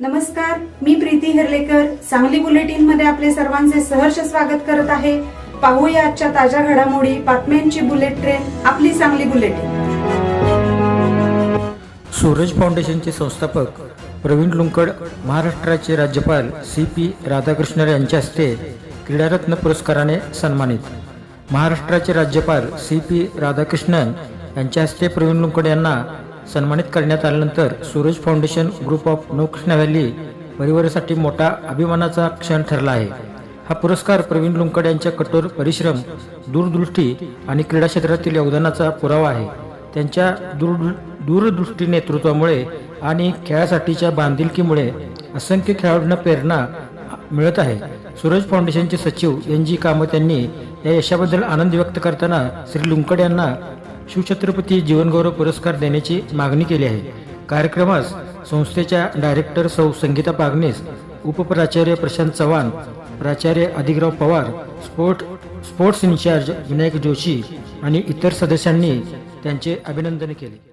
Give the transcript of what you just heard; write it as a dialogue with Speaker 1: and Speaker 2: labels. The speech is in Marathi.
Speaker 1: नमस्कार मी प्रीती हिरलेकर. सांगली बुलेटिनमध्ये आपले सर्वांचे सहर्ष स्वागत करत आहे. पाहूया आजच्या ताज्या घडामोडी बातम्यांची बुलेट ट्रेन आपली सांगली बुलेटिन.
Speaker 2: सूरज फाउंडेशनचे संस्थापक प्रवीण लुंकड महाराष्ट्राचे राज्यपाल सी पी राधाकृष्णन यांच्या हस्ते क्रीडारत्न पुरस्काराने सन्मानित. महाराष्ट्राचे राज्यपाल सी पी राधाकृष्णन यांच्या हस्ते प्रवीण लुंकड यांना सन्मानित करण्यात आल्यानंतर Suraj foundation group of Naukrishna valley परिवारासाठी मोठा अभिमानाचा क्षण ठरला आहे. हा पुरस्कार प्रवीण लुंकड यांच्या कठोर परिश्रम दूरदृष्टी आणि क्रीडा क्षेत्रातील योगदानाचा पुरावा आहे. त्यांच्या दूर दूरदृष्टी नेतृत्वामुळे आणि खेळासाठीच्या बांधिलकीमुळे असंख्य खेळाडूंना प्रेरणा मिळत आहे. सूरज फाउंडेशनचे सचिव एन जी कामत यांनी या यशाबद्दल आनंद व्यक्त करताना श्री लुंकड यांना शिवछत्रपती जीवनगौरव पुरस्कार देण्याची मागणी केली आहे. कार्यक्रमास संस्थेच्या डायरेक्टर सौ संगीता पागनेस उपप्राचार्य प्रशांत चव्हाण प्राचार्य Adhikrao Pawar sport sports in charge Vinayak Joshi आणि इतर सदस्यांनी त्यांचे अभिनंदन केले.